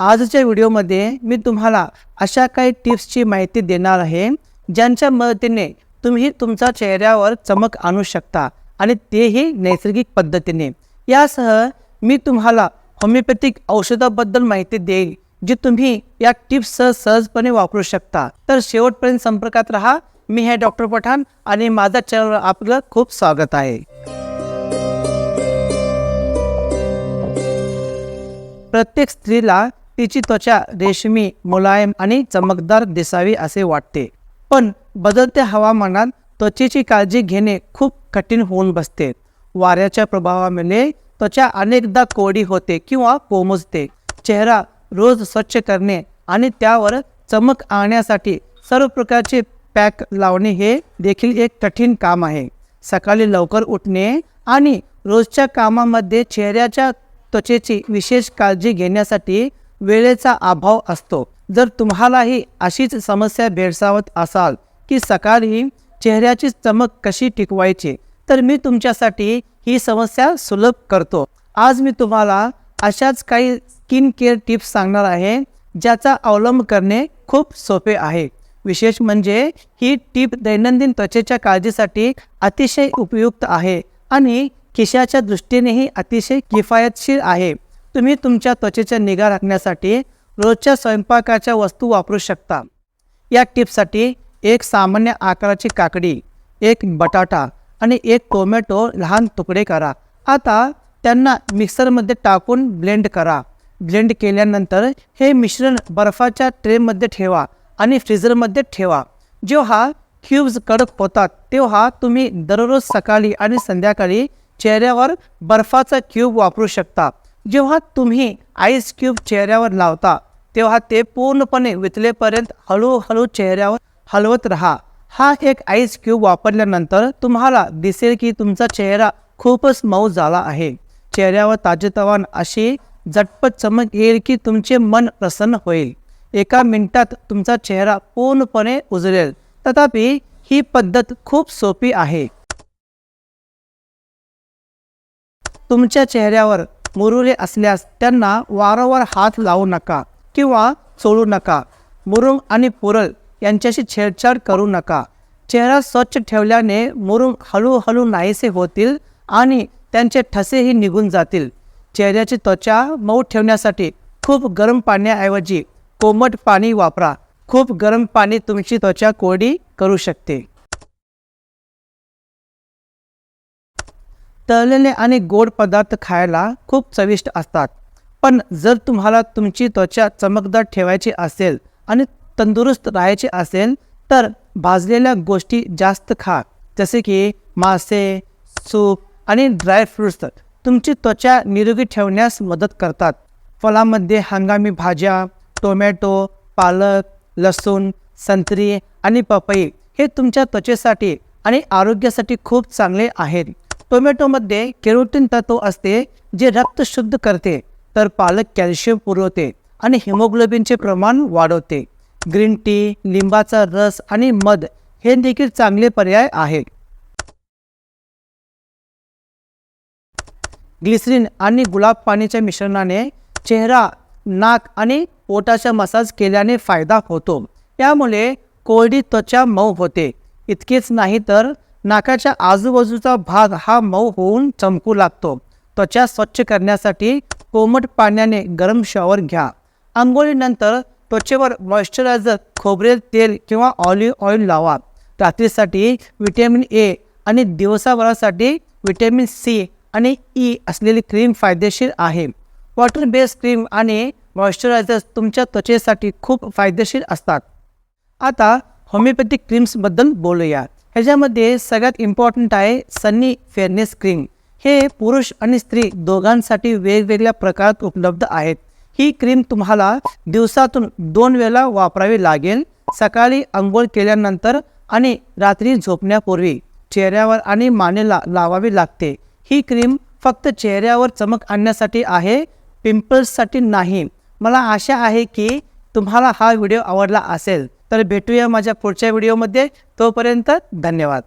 आजच्या व्हिडिओमध्ये मी तुम्हाला अशा काही टिप्सची माहिती देणार आहे ज्यांच्या मदतीने तुम्ही तुमच्या चेहऱ्यावर चमक आणू शकता आणि तेही नैसर्गिक पद्धतीने. यासह मी तुम्हाला होमिओपॅथिक औषधाबद्दल माहिती देईल जी तुम्ही या टिप्ससह सहजपणे वापरू शकता. तर शेवटपर्यंत संपर्कात राहा. मी हे डॉक्टर पठाण आणि माझ्या चॅनलवर आपलं खूप स्वागत आहे. प्रत्येक स्त्रीला तिची त्वचा रेशमी मुलायम आणि चमकदार दिसावी असे वाटते. पण बदलत्या हवामानात त्वचेची काळजी घेणे खूप कठीण होऊन बसते. वाऱ्याच्या प्रभावामुळे त्वचा अनेकदा कोरडी होते किंवा कोमजते. चेहरा रोज स्वच्छ करणे आणि त्यावर चमक आणण्यासाठी सर्व प्रकारचे पॅक लावणे हे देखील एक कठीण काम आहे. सकाळी लवकर उठणे आणि रोजच्या कामामध्ये चेहऱ्याच्या त्वचेची विशेष काळजी घेण्यासाठी वेळेचा अभाव असतो. जर तुम्हालाही अशीच समस्या भेडसावत असाल की सकाळी चेहऱ्याची चमक कशी टिकवायची तर मी तुमच्यासाठी ही समस्या सुलभ करतो. आज मी तुम्हाला अशाच काही स्किन केअर टिप्स सांगणार आहे ज्याचा अवलंब करणे खूप सोपे आहे. विशेष म्हणजे ही टीप दैनंदिन त्वचेच्या काळजीसाठी अतिशय उपयुक्त आहे आणि खिशाच्या दृष्टीनेही अतिशय किफायतशीर आहे. तुम्ही तुमच्या त्वचेच्या निगा राखण्यासाठी रोजच्या स्वयंपाकाच्या वस्तू वापरू शकता. या टिपसाठी एक सामान्य आकाराची काकडी एक बटाटा आणि एक टोमॅटो लहान तुकडे करा. आता त्यांना मिक्सरमध्ये टाकून ब्लेंड करा. ब्लेंड केल्यानंतर हे मिश्रण बर्फाच्या ट्रेमध्ये ठेवा आणि फ्रीझरमध्ये ठेवा. जेव्हा क्यूब्स कडक होतात तेव्हा तुम्ही दररोज सकाळी आणि संध्याकाळी चेहऱ्यावर बर्फाचा क्यूब वापरू शकता. जेव्हा तुम्ही आईस क्यूब चेहऱ्यावर लावता तेव्हा ते पूर्णपणे वितलेपर्यंत हळूहळू चेहऱ्यावर हलवत राहा. हा एक आईस क्यूब वापरल्यानंतर तुम्हाला दिसेल की तुमचा चेहरा खूपच मऊ झाला आहे. चेहऱ्यावर ताजेतवान अशी झटपट चमक येईल की तुमचे मन प्रसन्न होईल. एका मिनिटात तुमचा चेहरा पूर्णपणे उजळेल. तथापि ही पद्धत खूप सोपी आहे. तुमच्या चेहऱ्यावर मुरुले असल्यास त्यांना वारंवार हात लावू नका किंवा चोळू नका. मुरुंग आणि पुरळ यांच्याशी छेडछाड करू नका. चेहरा स्वच्छ ठेवल्याने मुरुंग हळूहळू नाहीसे होतील आणि त्यांचे ठसेही निघून जातील. चेहऱ्याची त्वचा मऊ ठेवण्यासाठी खूप गरम पाण्याऐवजी कोमट पाणी वापरा. खूप गरम पाणी तुमची त्वचा कोरडी करू शकते. तळलेले आणि गोड पदार्थ खायला खूप चविष्ट असतात. पण जर तुम्हाला तुमची त्वचा चमकदार ठेवायची असेल आणि तंदुरुस्त राहायची असेल तर भाजलेल्या गोष्टी जास्त खा. जसे की मासे सूप आणि ड्रायफ्रूट्स तुमची त्वचा निरोगी ठेवण्यास मदत करतात. फळामध्ये हंगामी भाज्या टोमॅटो पालक लसूण संत्री आणि पपई हे तुमच्या त्वचेसाठी आणि आरोग्यासाठी खूप चांगले आहेत. टोमॅटोमध्ये केरोटीन तत्व असते जे रक्त शुद्ध करते तर पालक कॅल्शियम पुरवते आणि हिमोग्लोबिनचे प्रमाण वाढवते. ग्रीन टी लिंबाचा रस आणि मध हे देखील चांगले पर्याय आहे ग्लिसरीन आणि गुलाब पाणीच्या मिश्रणाने चेहरा नाक आणि पोटाचा मसाज केल्याने फायदा होतो. त्यामुळे कोरडी त्वचा मऊ होते. इतकेच नाही तर नाकाच्या आजूबाजूचा भाग हा मऊ होऊन चमकू लागतो. त्वचा स्वच्छ करण्यासाठी कोमट पाण्याने गरम शॉवर घ्या. आंघोळीनंतर त्वचेवर मॉइश्चरायझर खोबरेल तेल किंवा ऑलिव्ह ऑइल लावा. रात्रीसाठी विटॅमिन ए आणि दिवसाभरासाठी विटॅमिन सी आणि ई असलेली क्रीम फायदेशीर आहे. वॉटर बेस्ड क्रीम आणि मॉइश्चरायझर्स तुमच्या त्वचेसाठी खूप फायदेशीर असतात. आता होमिओपॅथिक क्रीम्सबद्दल बोलूया. ह्याच्यामध्ये सगळ्यात इम्पॉर्टंट आहे सन्नी फेअरनेस क्रीम हे पुरुष आणि स्त्री दोघांसाठी वेगवेगळ्या प्रकारात उपलब्ध आहेत. ही क्रीम तुम्हाला दिवसातून दोन वेळा वापरावी लागेल. सकाळी आंघोळ केल्यानंतर आणि रात्री झोपण्यापूर्वी चेहऱ्यावर आणि मानेला लावावी लागते. ही क्रीम फक्त चेहऱ्यावर चमक आणण्यासाठी आहे पिंपल्ससाठी नाही. मला आशा आहे की तुम्हाला हा व्हिडिओ आवडला असेल. तर भेटूया माझ्या पुढच्या व्हिडिओमध्ये. तोपर्यंत धन्यवाद.